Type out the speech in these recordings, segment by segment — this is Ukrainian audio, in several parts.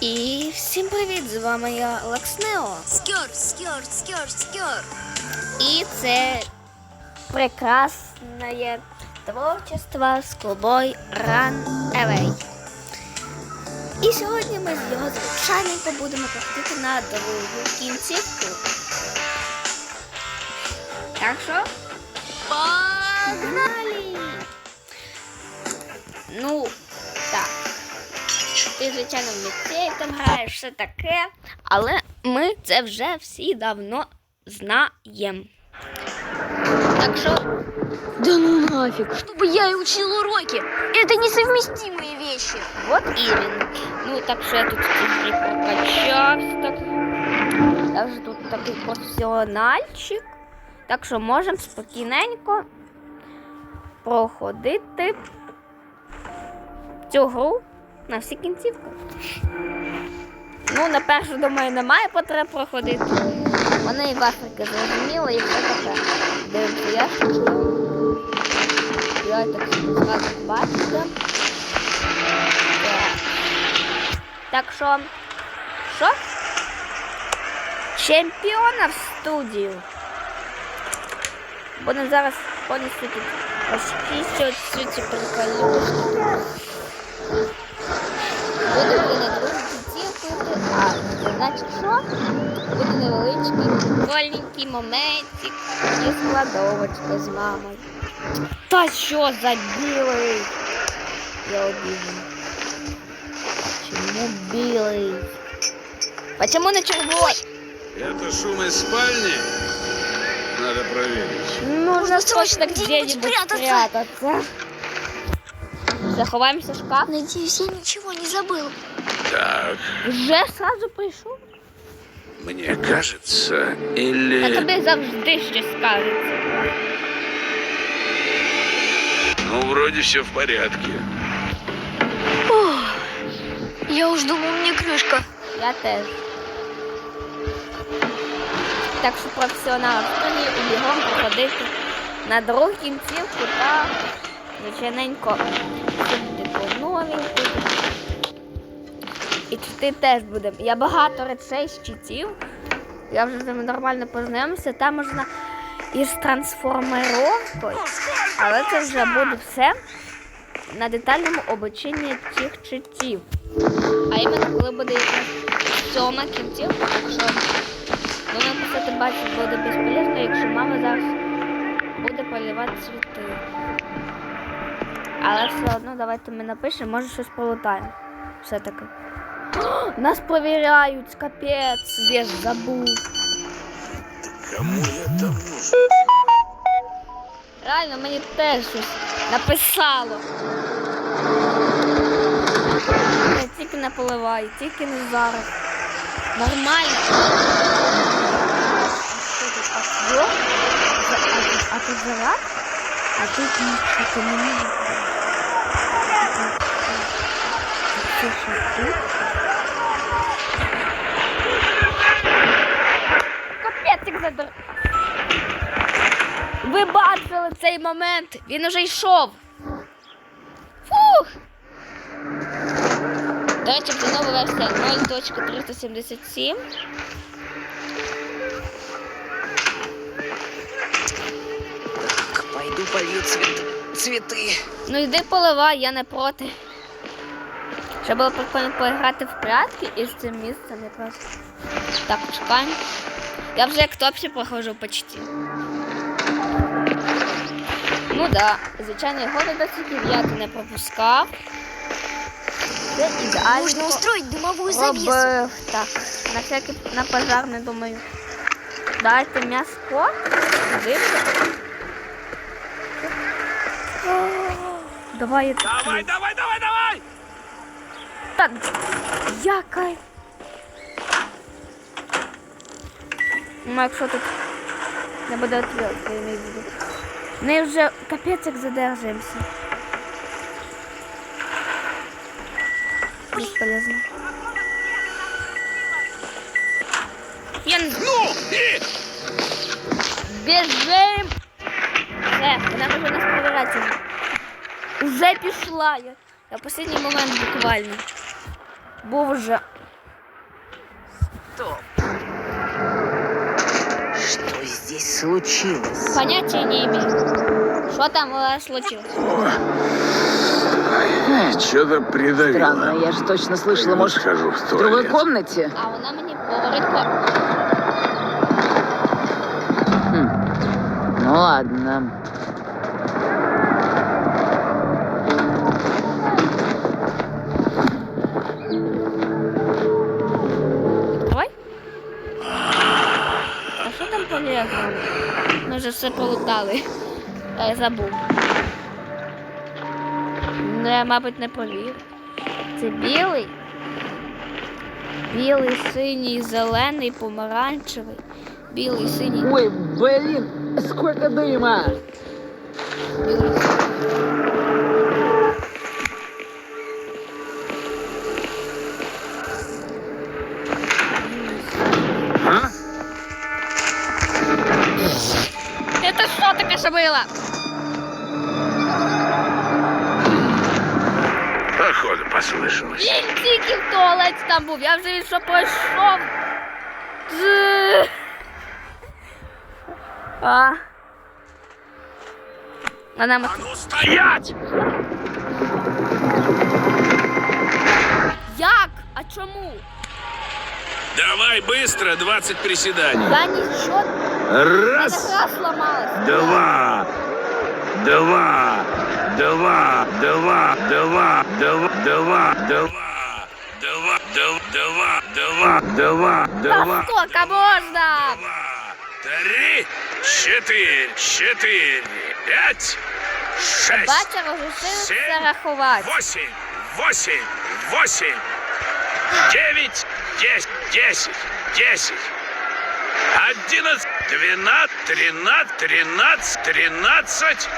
І всім привіт! З вами я Лекснео. Скер, скер, скер, скер. І це прекрасне творчество з клубою Run Away. І сьогодні ми з його звичайненько будемо проходити на другу кінцівку. Так що, погнали! Ну. Ти, звичайно, в ліцеї там граєш все таке, але ми це вже всі давно знаємо. Так що, Да ну нафиг, чтобы я и учил уроки. Это несовместимые вещи. от іменно. Ну, так що я тут трішки прокачався. Так. Я вже тут такий професіональчик. Так що можемо спокійненько проходити цю гру на всі кінцівки. Ну, на першу, думаю, немає потреб проходити. Вони і графіки зрозуміли і все таке. Дивимося, я. Я так зразу бачите. Так. Що, що? Чемпіона в студію. Будемо зараз повністю тут розчищувати всю ці приколюшки. значить що? Буде невеличкий маленький моментик і складовочка з мамою. Та що за білий? Я обіжен. Чому білий? Почему на червоний? Это шум из спальни? Надо проверить. Нужно срочно срочно где-нибудь где-нибудь спрятаться. спрятаться. Заховаемся в шкаф. Надеюсь, я ничего не забыл. Так, Вже сразу прийшов. мне кажется, или... тобі завжди щось скажеться. Ну, вроде все в порядке. Ох, я уж думал, мне крышка. Я теж. Так що професіонал і бігом проходити на другу кінцівку та звичайненько сидіти по новеньку. І чити теж будемо. Я багато речей з читів. Я вже з ними нормально познайомився. Там можна із трансформировкою, але це вже буде все на детальному обученні цих читів. А іменно коли буде сьома кінцівка, так що воно писати бачить буде безполезно, якщо мама зараз буде полівати цвіти. Але все одно давайте ми напишемо, може щось полутаємо. Все-таки. О, Нас провіряють, капець, я ж забув. Кому это нужно? Реально, мені теж щось написало. Я тільки не поливаю, тільки не зараз. Нормально. А що? А, тут- а тут заряд? А тут то не може. Це що тут? Капець. Ви бачили цей момент? Він уже йшов. Фух. До речі, це нова версія 0.377. Пойду полью цвет... цветы. Ну йди поливай, я не проти. Ще було прикольно поіграти в прятки із цим місцем якраз. Так, чекаємо. Я вже як топсі проходжу почти. Ну да, звичайно, його досвідів я не пропускав. Це ідеально. Нужно устроить дымовую завесу. Робив так. На всякий на пожарний, думаю. Дайте м'яско. Дивіться. Давай я. Давай, давай, давай, давай! Та яка. Ну, якщо тут не буде отвертка, я не буду. Ми вже капець як задержуємося. Безполезно. Я Ну, и... Біжим! Все, вона вже нас перевіряти. Уже пішла я. На останній момент буквально. Був вже Стоп. Что здесь случилось? Поняття не имею. Що там у вас случилось? Что-то придавило. Странно, я же точно слышала, Не может, схожу в в другой комнате? А вона мені говорить. Хм. Ну ладно. Там полезно? Ми вже все полутали. А я забув. Ну, я, мабуть, не повірю. Це білий. Білий, синій, зелений, помаранчевий. Білий, синій, Ой, блин, сколько дима! білий. Там був, я вже що пройшов. Дз. А. А нам А ну стоять! як? А чому? Давай быстро 20 приседаний. Я нічого Раз, раз сломалась. два, два, два, два, два, два, два, два, два, два, два, два, два, два, сколько можно? два, три, четыре, четыре, пять, шесть, Батя це рахувати. восемь, восемь, восемь, девять, десять, десять, десять, одиннадцать, двенадцать, тринадцать, тринадцать, тринадцать,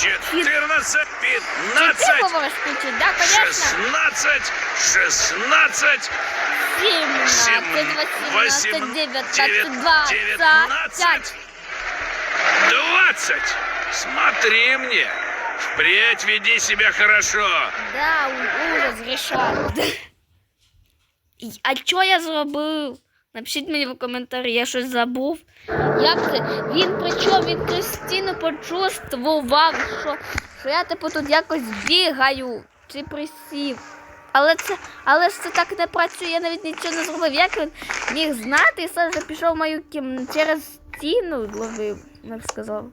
четырнадцать, Ти пятнадцать, говориш включить, да, конечно? шестнадцать, шестнадцать, 17, 18, 19, 20, девятнадцать, двадцать. Смотри мне. Впредь веди себя хорошо. Да, у- ужас рішать. І- А що я зробив? Напишіть мені в коментарі, я щось забув. Як це? Він причому він Кристину почувствував, що, що я типу тут якось бігаю чи присів. Але це, але ж це так не працює, я навіть нічого не зробив. Як він міг знати і все вже пішов в мою кім через стіну ловив, я б сказав.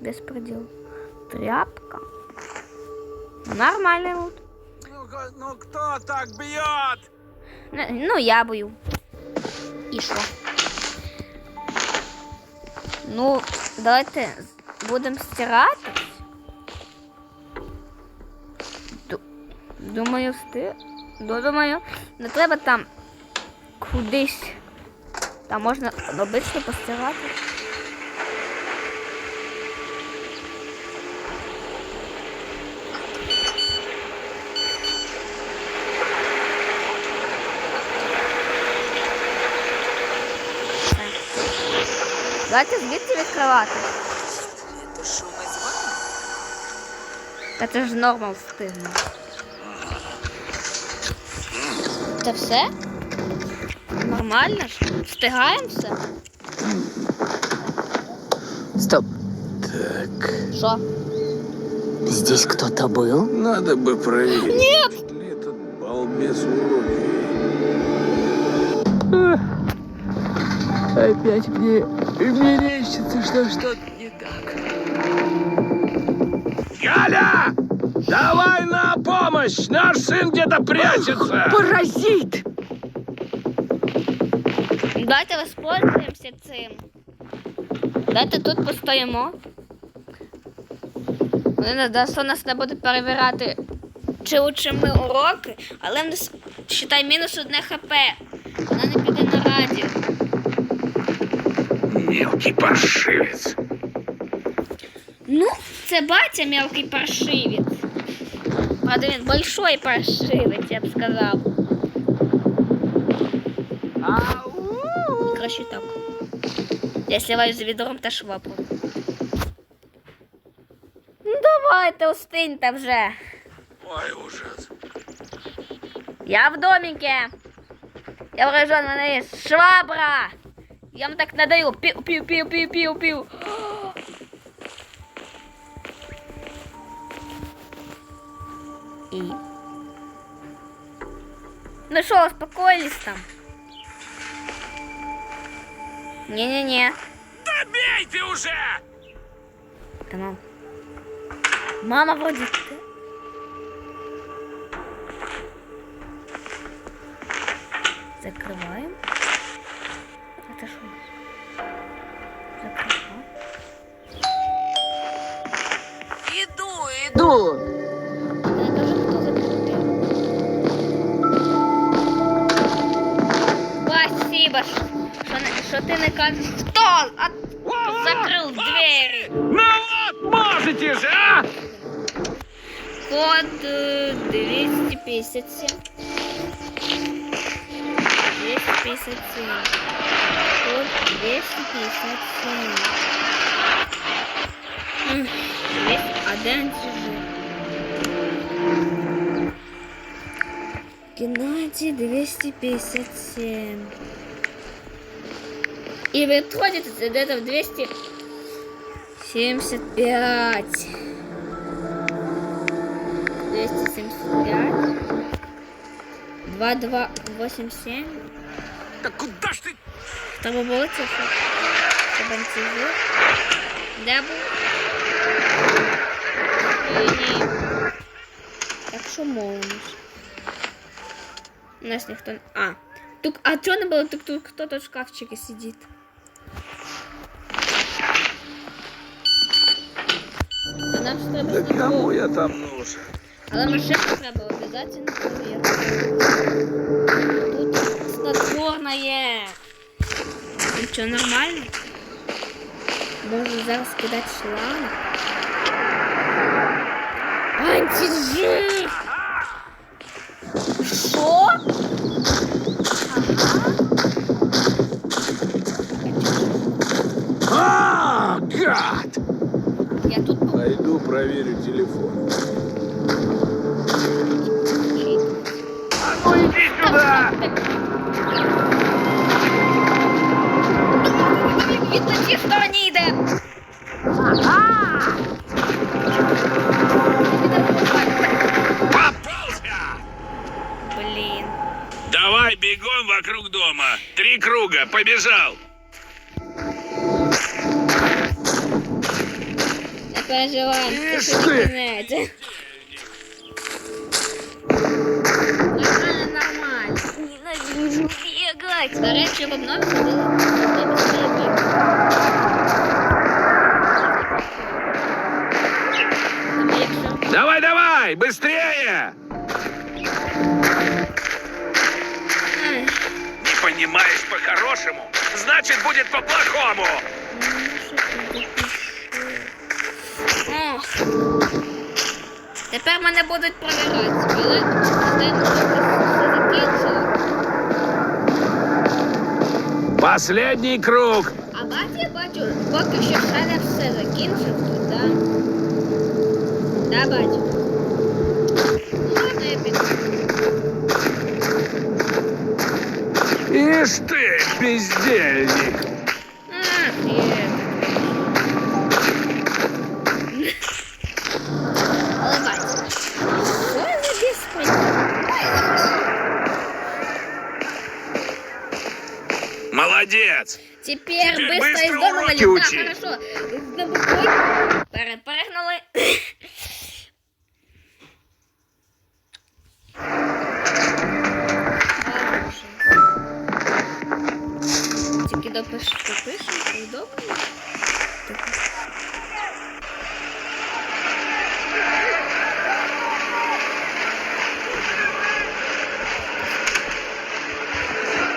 Беспредел. Тряпка. Нормальный вот. Ну, кто так бьет? Ну, я бою. І що? Ну, давайте будемо стирати. Думаю, сти. Ну, Думаю, не треба там кудись. Там можна обично постирати. Давайте звідси відкривати. Это шум из ванны? Та це ж норма встигне. Це все? Нормально ж? Встигаємо все? Стоп. Так, Що? Здесь кто-то был? надо бы проверить. Нет! Может ли этот балбес уроки? Опять мне мерещится, что что-то не так. Галя! Давай на помощь! Наш сын где-то прячется! Паразит! Давайте воспользуємося цим. Давайте тут постоїмо. Вони нас нас не будуть перевіряти, чи учимо ми уроки, але в нас, считай, мінус одне хп. Вона не піде на радіо. Мелкий паршивец. Ну, це батя мелкий паршивець. Правда, він большой паршивець, я б сказав. Краще так. Я сливаю за відром та швабру. Ну давайте, остиньте вже. Ой, ужас. Я в домике. Я вражен, у мене є швабра. Я вам так надаю. Пів, пів, пів, пів, пів, пів. І. Ну що, успокоились там? Не-не-не. Да бейте уже! Да, мам. Мама вроде... ты- Закрываем. Это что? Иду, иду. Это же кто закрыл? Спасибо, что, что ты не кажешь. Кто от... закрыл двери? Ну вот, можете же, а? Код э, 257. 257 рекорд 257. Один чужой. Геннадий 257. И выходит от этого 275. 275. 2287. Да куда ж ты? Треба це що? Щоб він це жив. Де був? Ні. Так що мовиш? У нас ніхто не... А. Тук... А чого не було? Тут, тут хто-то в шкафчику сидить. А нам ж треба Да кому я там нужен? Але машину треба обов'язково. Тут снотворна є. Що, нормально? Можу зараз кидати шланг. Антижир! Що? А, гад! Я тут. Пойду проверю телефон. А ну иди сюда! Три круга, побежал. Не переживай, це Ишь ще ти! не кінець. Нормально, нормально. Ненавижу бегать. До речі, в обнові ходили автобус Там якщо Давай, давай, быстрее! Ай, Не понимаешь по-хорошему, значит будет по-плохому. ну, що тут напишу? Ох. Тепер мене будуть провірати, але це все закінчило. Последний круг. А бачу, я бачу, поки що ще не все закінчив тут, да? Да, бачу. Ишь ты, бездельник! Ах, Молодец! Теперь, Теперь быстро, быстро из дома вылетал, хорошо. Погнали. Допишемо, добре.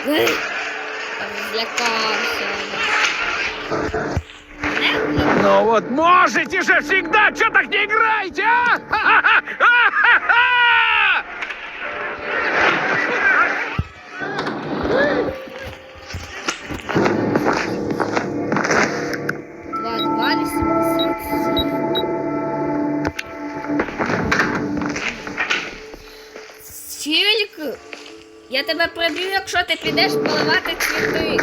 Ой, Злякався. Ну вот можете же всегда, что так не играете, а? Я тебе приб'ю, якщо ти підеш поливати цвіти.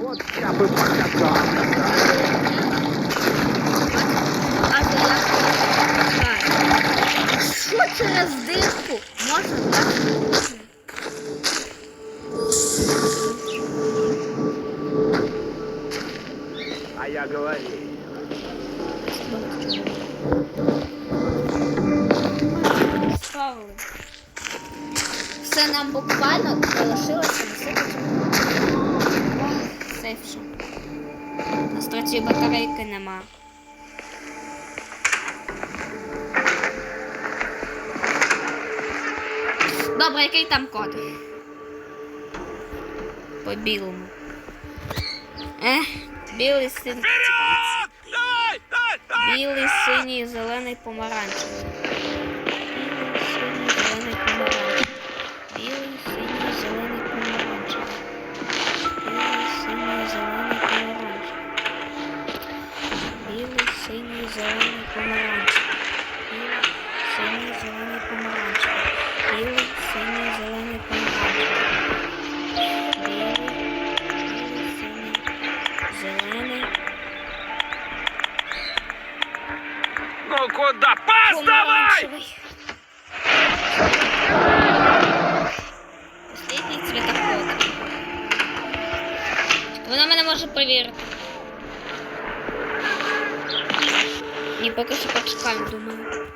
Вот я то я. Що через дирку По білому. Ех, білий синій. Білий, синій, зелений, помаранчевий. Ну куда? Пас давай! Помаранчевый. Последний цветоход. Вона мене може перевірити. Ні, поки що почекаємо, думаю.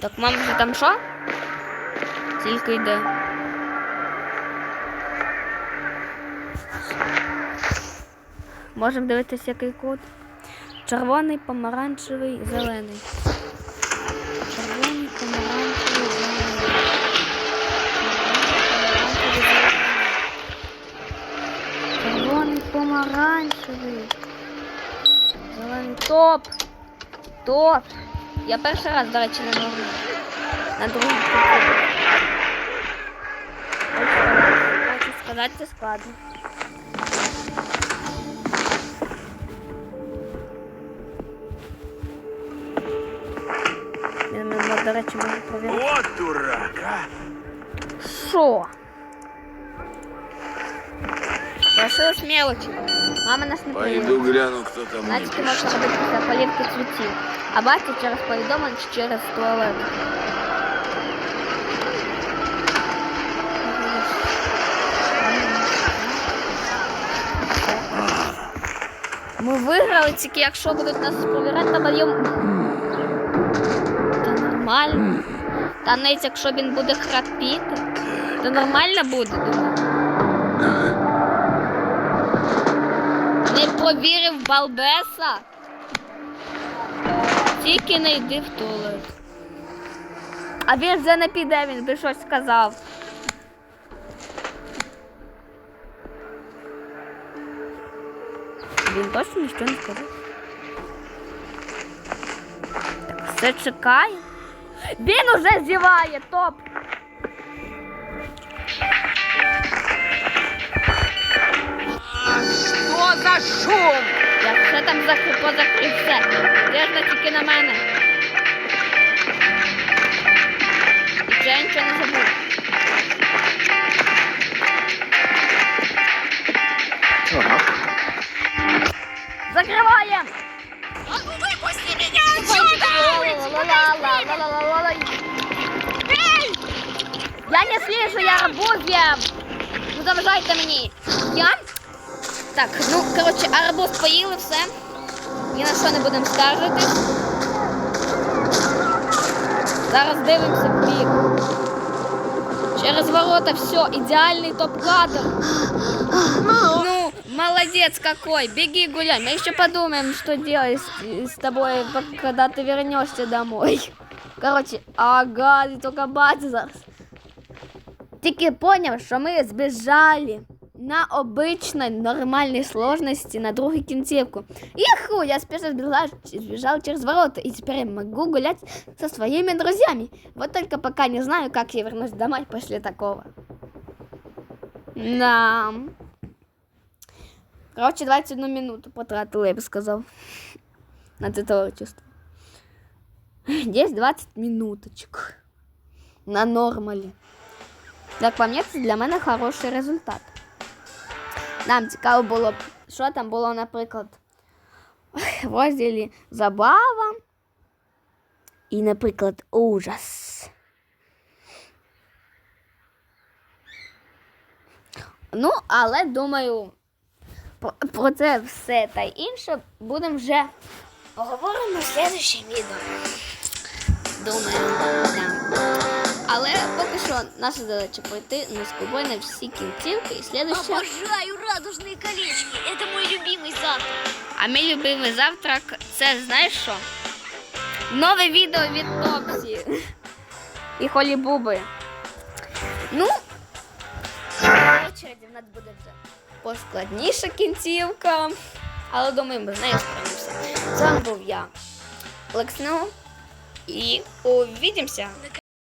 Так мама вже там що? Тільки йде. Можемо дивитися, який код. Червоний, помаранчевий, зелений. помаранчевий. Зелений. Топ! Топ! Я перший раз, до речі, на новому. На другому. Хочу сказати, це складно. Я, мене, до речі, можу провірити. Вот дурак, а! Що? Лишилось мелочі. Мама нас не Пойду гляну, кто там мне Начки можна робити після полівки цвітів, а батя через повідомлення чи через туалет. Ми виграли тільки, якщо будуть нас провіряти на моєму. Та нормально. Та навіть якщо він буде храпіти, то нормально буде, думаю. Повірив балбеса. Тільки не йди в туалет. А він вже не піде, він би щось сказав. Він точно нічого не сказав. Так, все чекає. Він уже зіває, топ. за шум? Я все там позакрився. Дежда тільки на мене. І вже я нічого не забув. Ага. Закриваємо! А ну випусти мене! Так, ну, коротше, арбуз поїли, все. Ні на що не будемо скаржити. Зараз дивимося в бік. Через ворота все, ідеальний топ-кадр. Ну, молодец какой, беги гуляй. Мы еще подумаем, что делать с, с тобой, пок- когда ты вернешься домой. Короче, ага, ты только бачиш зараз. Тільки поняв, що ми збіжали на обичній нормальній сложності на другу кінцівку. Яху, я спешно сбежал, сбежал через ворота и теперь я могу гулять со своими друзьями. Вот только пока не знаю, как я вернусь домой после такого. Да. Короче, 21 минуту потратила, я бы сказал, на это творчество. Здесь 20 минуточек на нормалі. Як по мені, це для мене хороший результат. Нам цікаво було, що там було, наприклад, в розділі забава і, наприклад, ужас. Ну, але думаю, про, це все та інше будемо вже поговоримо в слідчому відео. Думаю, да. Але поки що наша задача пройти на скобой на всі кінцівки і слідуще. Обожаю радужные колечки. Это мой любимый завтрак. А мій любимий завтрак це знаєш що? Нове відео від Топсі і Холі Буби. Ну, в очереді в нас буде вже поскладніша кінцівка. Але думаю, ми з нею справимося. З вами був я, Лексну. І увидимося.